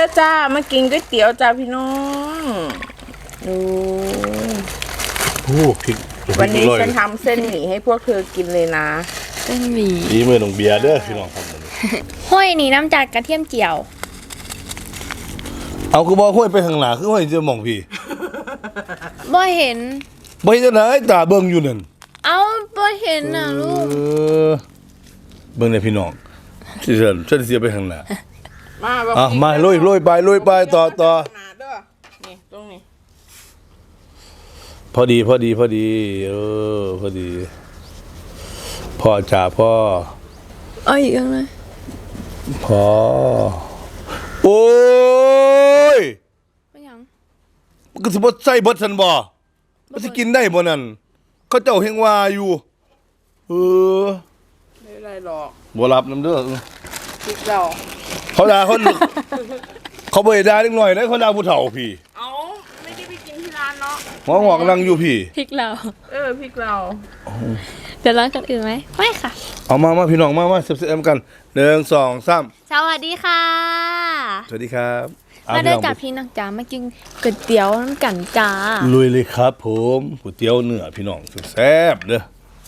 ด้อจ้า มากินก๋วยเตี๋ยวจ้าพี่น้องดูโอ้พริกวันนี้พริกฉันทำเส้นหมี่ให้พวกเธอกินเลยนะ เส้นหมี่ดีมือน้องเบียร์เด้อพี่น้องครับมื้อนี้ห้อยนี่น้ำจากกระเทียมเจียว เอาคือบ่ห้วยไปข้างหน้าคือห้วยจะมองพี่บ่เห็นบ่เห็นจังไดตาเบิ่งอยู่นั่นเอ้าบ่เห็นน่ะลูกเออเบิ่งได้พี่น้องสิเชิญฉันเสียไปข้างหน้า มาบอกอะมาลุยลุยไปลุยไปต่อต่อหนาเด้อนี่ตรงนี้พอดีพอดีพอดีเออพอดี พ่อจ่าพ่อเอาอีกอันเลยพ่อโอ้ยไม่ยังมันก็สิบ่ใส่เบิดซันบ่มันสิกินได้บ่นั่นเขาเจ้าเฮงว่าอยู่เออไม่เป็นไรหรอกบ่รับนำเด้อพริกเรา เขาด่าคนเขาบ่ได้ด่าเล็กน้อยได้เขาด่าผู้เฒ่าพี่เอาไม่ได้ไปกินที่ร้านเนาะหัวงอกนั่งอยู่พี่ พริกเราเออพริกเรา เดี๋ยวร้านกันอื่นไหมไม่ค่ะ เอามามาพี่น้องมามาเสิร์ฟๆกันหนึ่งสองสามสวัสดีค่ะ สวัสดีครับเอมาได้พี่น้องกับพี่น้องจ๋ามากินก๋วยเตี๋ยวน้ำกันจ้า ลุยเลยครับ ผมก๋วยเตี๋ยวเนื้อพี่น้องแซ่บๆเด้อ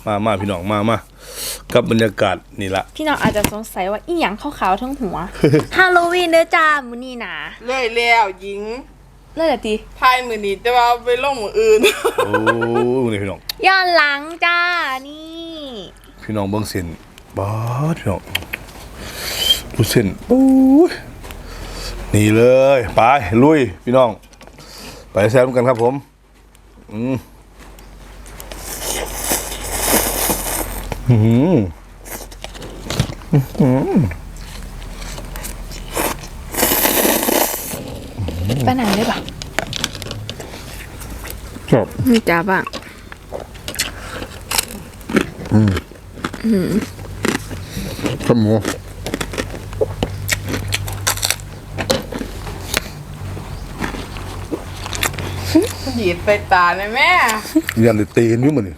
มามาพี่น้องมามากับบรรยากาศนี่ละพี่น้องอาจจะสงสัยว่าอีหยังขาวๆทั้งหัวฮาโลวีนเด้อจ้ามื้อนี้นะเลยแล้วหญิงเลิกตีทายมือนี้แต่ว่าเอาไปลงมืออื่น โอ้นี่พี่น้องย้อนหลังจ้านี่ พี่น้องเบิ่งเส้นบาดพี่น้องดูเส้นโอ้ยนี่เลย ไปลุยพี่น้อง ไปแซ่บกันครับผม อืม อืมไปไหนได้ปะครับมีจ้าบ้างครับหมูหยีดไปตาเลยแม่ยันได้ตีนอยู่มื้อนี่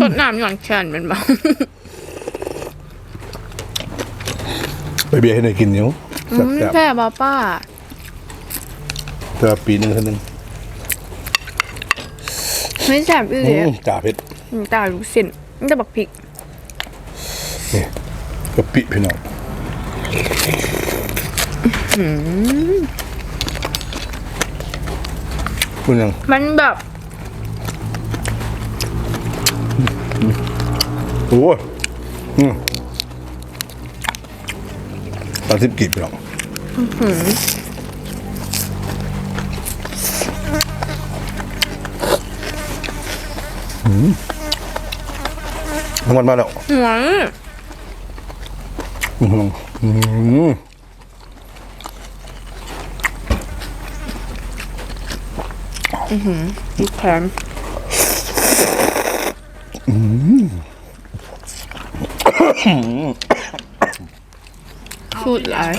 สดน้ำหย่อนแขนเป็นบ้าไปเบียร์ให้หน่อยกินเนียวแซ่บแค่บ้าป้าๆแต่ว่าปีหนึงเท่านึงไม่แสบอีหอืลีมจ่าเพชรตาลูกเส้นมันจะบักพริกนี่กะปิพี่น้องคุณยังมันแบบ โอ้ยอืมตอนสิบกีบพี่น้องอืมทั้งวันมาแล้วหวานอืมอืมพริกแถม สูตรหลาย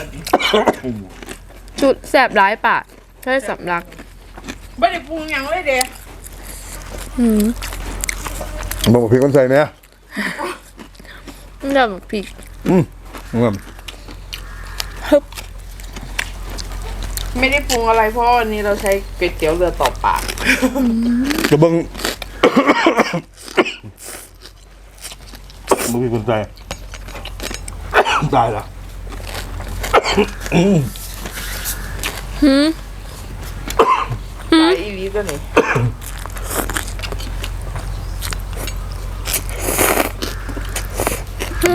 สูตรแสบร้ายปากใช่สำลักไม่ได้ปรุงหยังเลยเด้บอกพี่คนใส่ไหมมันจะบักพริกอืมอืมไม่ได้ปรุงอะไรเพราะวันนี้เราใช้ก๋วยเตี๋ยวเรือต่อปาก กระเบิง มึงมีคนใจตายละตายอีวีตัวนี้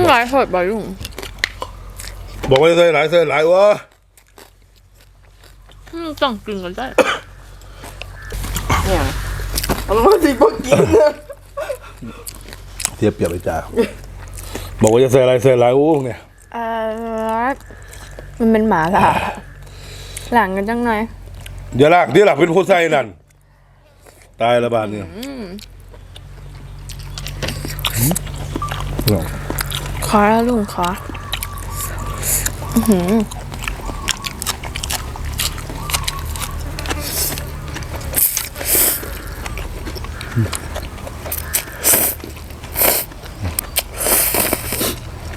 หลายหดบ่อยลุงบอกว่าจะใส่หลายใส่หลายวะต้องกินกันได้เนี่ยเอามาสิพวกกินเทียบเปรียบไปจ้า บอกว่าจะใส่หลายใส่หลายโอ้เนี่ยเออมันเป็นหมาล่ะ หลังกันจังหน่อยอย่าลากที่หลักเป็นคนใส่นั่น ตายละบาทเนี่ยขอแล้วลุงขอ อื้อหือ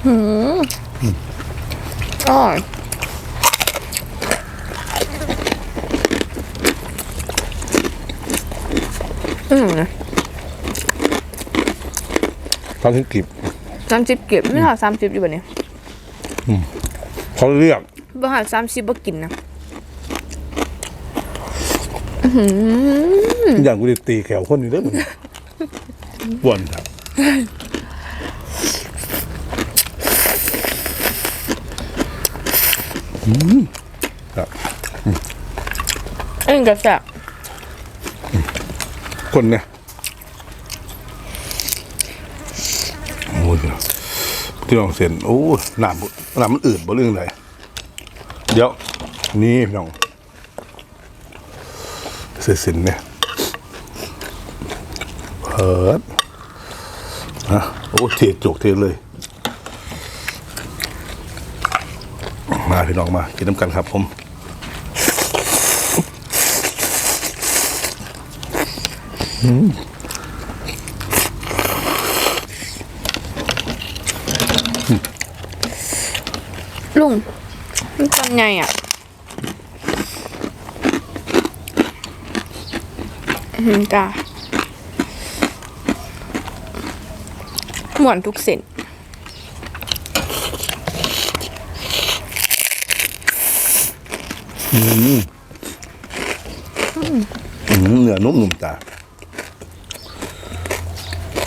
อร่อยอืมนะเขาถึงกลิบสามสิบเก็บไม่หาสามสิบอยู่แบบนี้เขาเรียกบ่หาสามสิบบ่กินนะอย่างกูจะตีแขวคนนี้ได้เหมือนบ่วนครับอืม ครับเอ็นกระแสบคนเนี่ยโอ้ยที่ลองเส้นโอ้ยน้ำน้ำมันอืดบ่เรื่องไรเดี๋ยว นี่พี่น้องเส้นเส้นเนี่ยเปิดนะโอ้เทจกเทเลย มาพี่น้องมากินน้ำกันครับผมลุงมันทำไงอะอืมจ้าหมวนทุกเส้น อืมเนื้อนุ่มนุ่มๆจ้า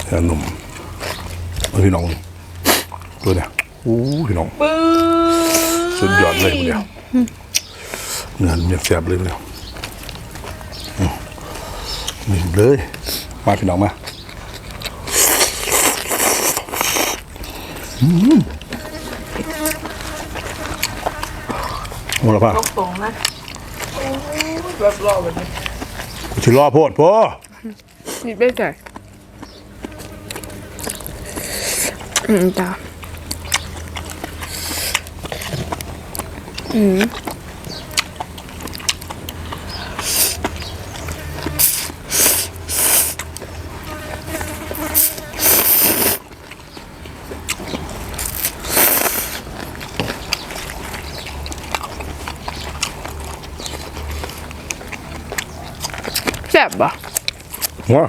เนื้อนุ่มเอาพี่น้องตัวเนี่ยอู้พี่น้องปื้อสุดยอดเลยคนเดียวเนื้อเนียแซ่บเลยคนเดียวอืมนี่เลย มาพี่น้องมา อืม โอ้ละพ่อตกตรงนะโอ้ยแบบรอแบบนี้กูชิรอโพดพ่อนิดไม่ใส่อืมจ้าอืม บปะว้า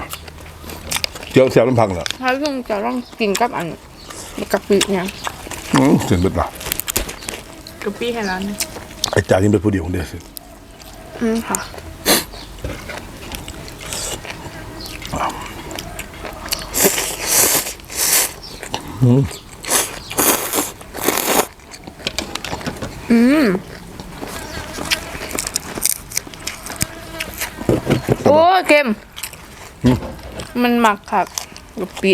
เจียวแซ่บน้ำพังเหรอถ้าลุงจะต้องกินกับอันกะปิเนี่ยอืมเสียงเบ็ดละกะปี้ให้ร้านนะไอ้จ่านี่เป็นผู้เดียวของเดียวสิอืมค่ะอืมโอ้ยเค็ม มันหมักค่ะกะปิ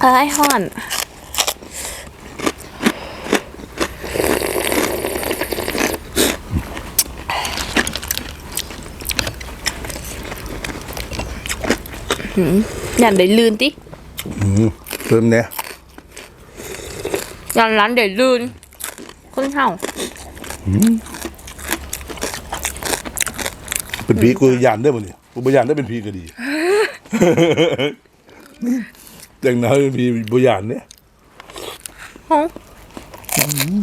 ไอ้ายห่อนอย่าได้ลื่นติอืมเติมเนี่ยอย่าร้านได้ลื่นคนเฮา เป็นผีกูยานได้บ่เนี่ยกูบ่ยานได้เป็นผีก็ดีแต่งหน้าเป็นผีบ่ยานเนี่ยเฮ้า嗯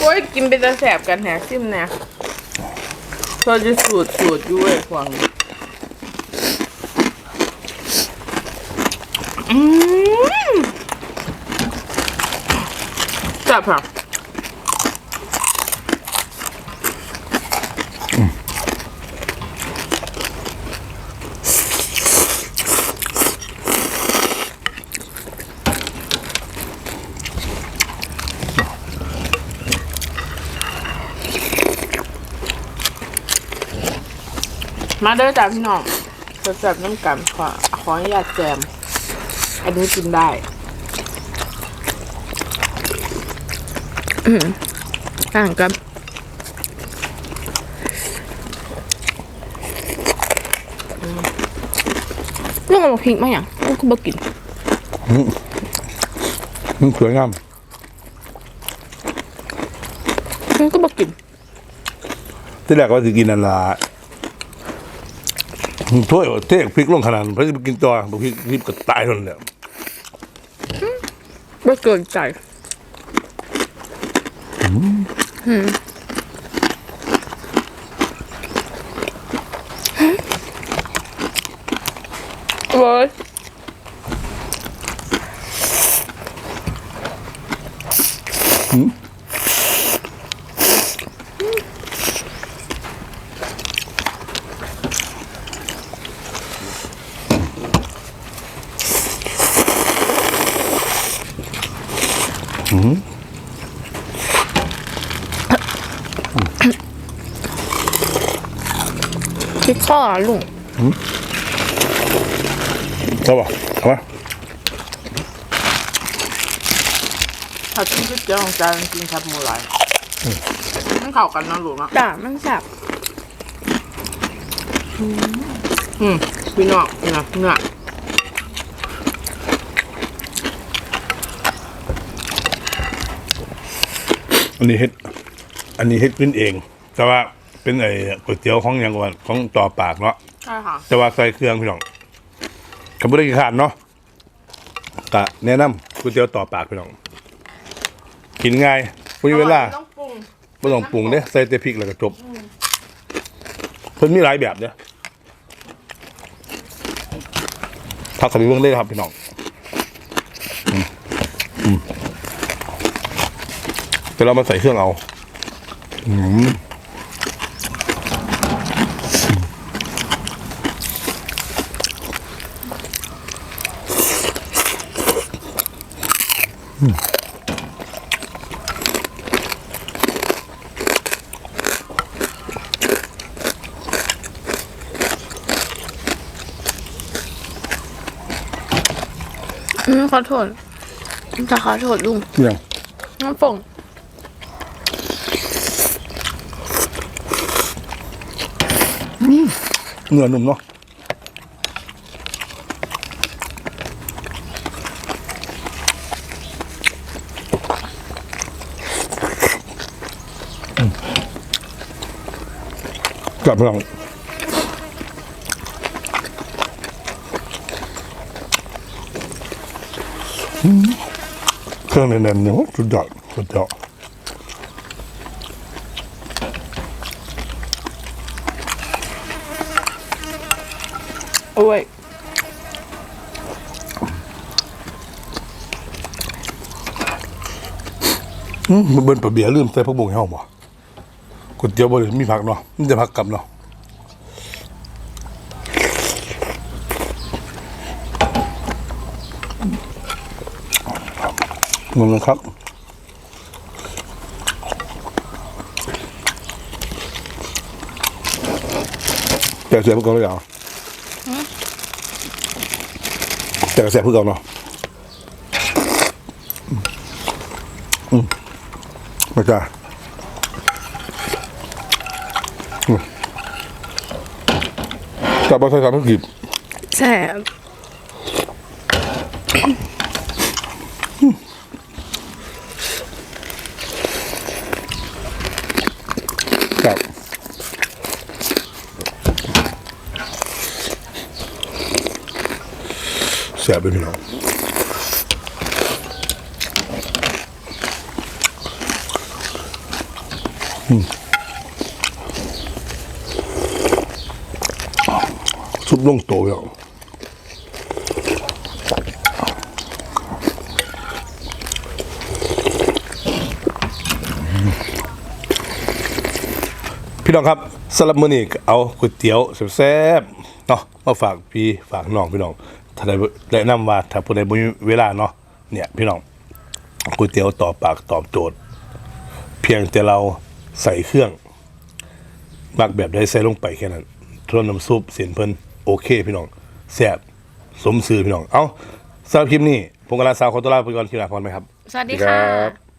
โอ้ยกินเป็นตาแสบกันแหกซิมเนี่ยเราจะสูดสูดอยู่เว้ยฟังอืม จับค่ะมาเด้อจ้าพี่น้องแซ่บๆน้ำกันขอขออนุญาตแจม อันนี้กินได้ต่างกับลูกมันพริกมาอย่างลูกก็บ่กินมันสวยงามมันก็บ่กินที่แรกว่าจะกินนั่นละถ้วยเทพริกลงขนาดพระจะกินตัวพริกริกก็ตายนั่นแหละ เนี่ยบ่เกินใจเว้ย พริกข้อลุงก็บอกเอามาถ้ากินก๋วยเตี๋ยวของจานกินแคบหมูไหลมันเข้ากันเนาะลูกเนาะด่ามันแซ่บอืมพี่น้องนี่นะเนื้ออันนี้เฮ็ด อันนี้เฮ็ดขึ้นเอง แต่ว่า เป็นไอ้ก๋วยเตี๋ยวของอย่างก่อนของต่อปากเนาะใช่ค่ะ แต่ว่าใส่เครื่องพี่น้องคำพูดได้กี่ขาดเนาะกะแนะนำก๋วยเตี๋ยวต่อปากพี่น้องกินง่ายไม่มีเวลา ต้องปรุงไม่ต้องปรุงเด้ใส่แต่พริกแล้วก็จบเพิ่นมีหลายแบบเด้พักกับพี่เบิ่งได้ครับพี่น้องอืมอืมแต่เรามาใส่เครื่องเอา อืม อืมขอโทษจะขอโทษลุงเนี่ยน้ำป่งเนื้อนุ่มเนาะอืมกลั บพี่น้องเครื่องแน่นๆเนี่ยสุดยอดสุดยอดโอ้ยอืมมันเบิ้นปลาเบียร์ลืมใส่ผักบุ้งให้ห้องบ่ ก๋วยเตี๋ยวบ่ได้มีผักเนาะมีแต่ผักกับเนาะงงนะครับแต่เสียพวกเราเลยเหรอแต่เสียพวกเราเนาะมาจ้าอื จับมาใส่สามกีบแซ่บครับเสียไปพี่น้องอืมซุป ลงโตแล้วพี่น้องครับสำหรับมือนี้ก็เอาก๋วยเตี๋ยวแซ่บๆเนาะมาฝากพี่ฝากน้องพี่น้องถ้าได้แนะนำว่าถ้าผู้ใดมีเวลาเนาะเนี่ยพี่น้องก๋วยเตี๋ยวตอบปากตอบโจทย์ เพียงแต่เราใส่เครื่องมักแบบได้ใส่ลงไปแค่นั้นทวนน้ำซุปเสียนเพิ่น โอเคพี่น้องแซ่บสมซื่อพี่น้อง เอาสำหรับคลิปนี้ผมกำลังสาวขอตัวลาไปก่อนที่ลาพรไหมครับ สวัสดีครัค่ะบ